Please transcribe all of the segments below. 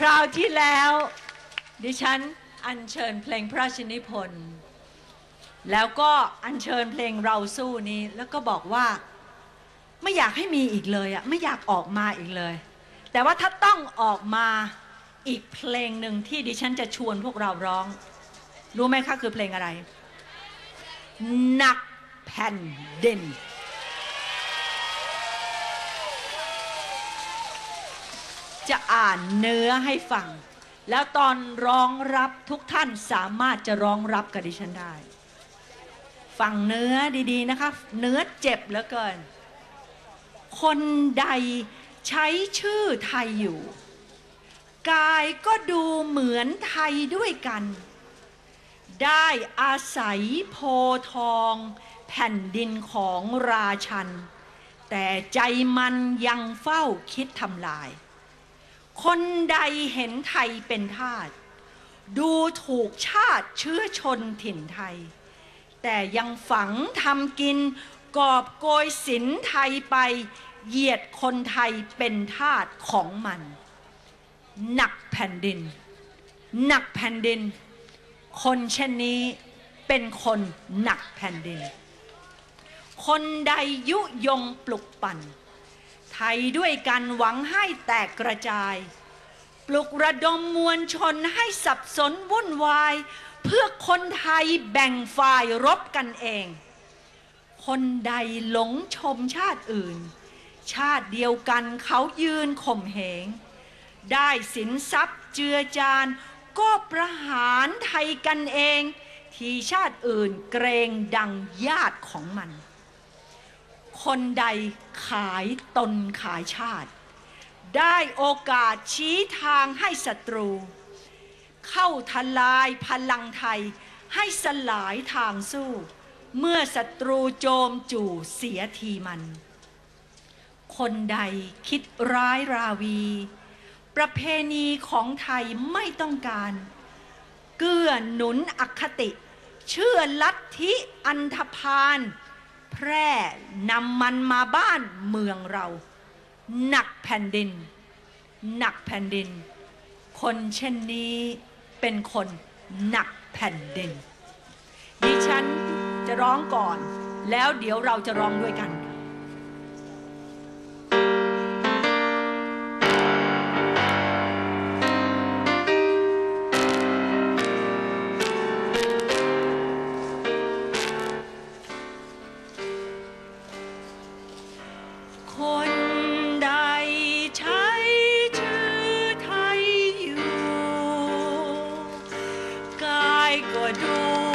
คราวที่แล้ว ดิฉันอัญเชิญเพลงพระราชนิพนธ์แล้วก็อัญเชิญเพลงเราสู้นี้ แล้วก็บอกว่าไม่อยากให้มีอีกเลยอะไม่อยากออกมาอีกเลย แต่ว่าถ้าต้องออกมาอีกเพลงหนึ่งที่ดิฉันจะชวนพวกเราร้อง รู้ไหมคะคือเพลงอะไร หนักแผ่นดิน จะอ่านเนื้อให้ฟัง แล้วตอนร้องรับทุกท่านสามารถจะร้องรับกับดิฉันได้ ฟังเนื้อดีๆนะคะ เนื้อเจ็บเหลือเกิน คนใดใช้ชื่อไทยอยู่ กายก็ดูเหมือนไทยด้วยกัน ได้อาศัยโพทองแผ่นดินของราชัน แต่ใจมันยังเฝ้าคิดทำลาย คนใดเห็นไทยเป็นทาสดูถูกชาติเชื้อชนถิ่นไทย แต่ยังฝังทำกิน กอบโกยสินไทยไป เหยียดคนไทยเป็นทาสของมัน หนักแผ่นดิน หนักแผ่นดิน คนเช่นนี้เป็นคนหนักแผ่นดิน คนใดยุยงปลุกปั่น ไทยด้วยกันหวังให้แตกกระจาย ปลุกระดมมวลชนให้สับสนวุ่นวาย เพื่อคนไทยแบ่งฝ่ายรบกันเอง คนใดหลงชมชาติอื่น ชาติเดียวกันเขายืนข่มเหง ได้สินทรัพย์เจือจานก็ประหารไทยกันเอง ที่ชาติอื่นเกรงดังญาติของมัน คนใดขายตนขายชาติ ได้โอกาสชี้ทางให้ศัตรู เข้าทลายพลังไทยให้สลายทางสู้ เมื่อศัตรูโจมจู่เสียทีมัน คนใดคิดร้ายราวี ประเพณีของไทยไม่ต้องการ เกื้อหนุนอคติ เชื่อลัทธิอันธพาล แพร่นำมันมาบ้านเมืองเรา หนักแผ่นดิน หนักแผ่นดิน คนเช่นนี้เป็นคนหนักแผ่นดิน ดิฉันจะร้องก่อน แล้วเดี๋ยวเราจะร้องด้วยกันคน กาย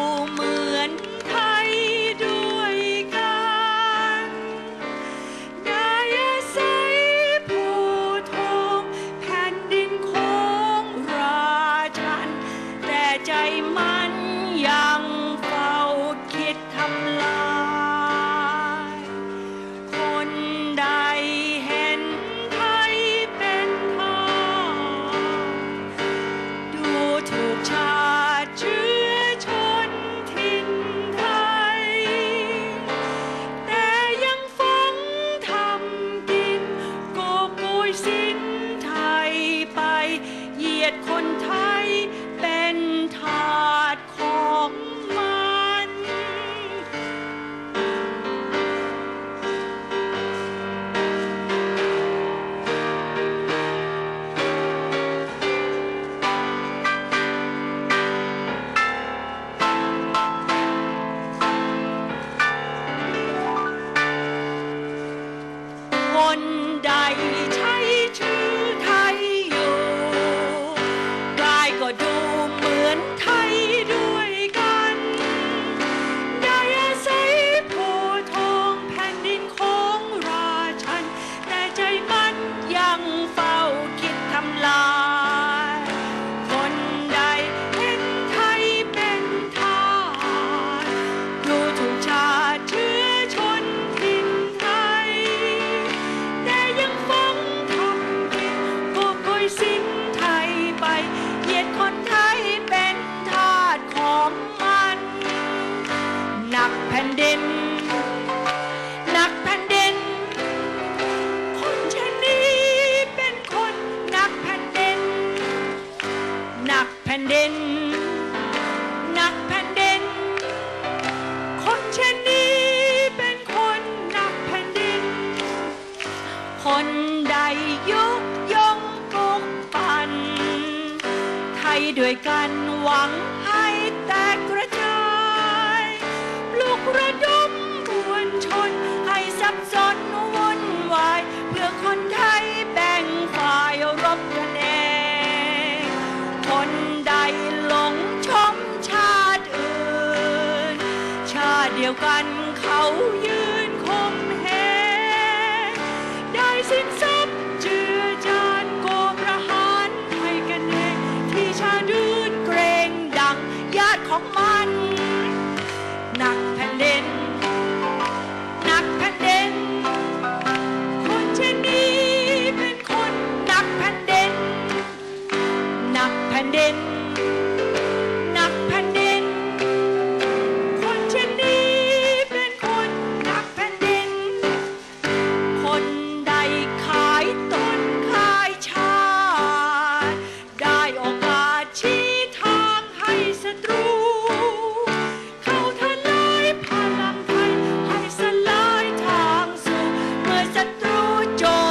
คนใด แผ่นดิน หนักแผ่นดิน คนเช่นนี้เป็นคนหนักแผ่นดิน คนใดยุยงปลุกปั่นไทยด้วยกันหวัง เดียวกันเขายืน through joy.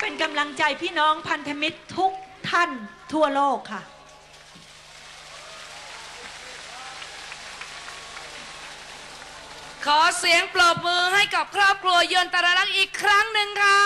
เป็นกำลังใจพี่น้องพันธมิตรทุกท่านทั่วโลกค่ะ ขอเสียงปรบมือให้กับครอบครัวยนตระลักษ์อีกครั้งหนึ่งค่ะ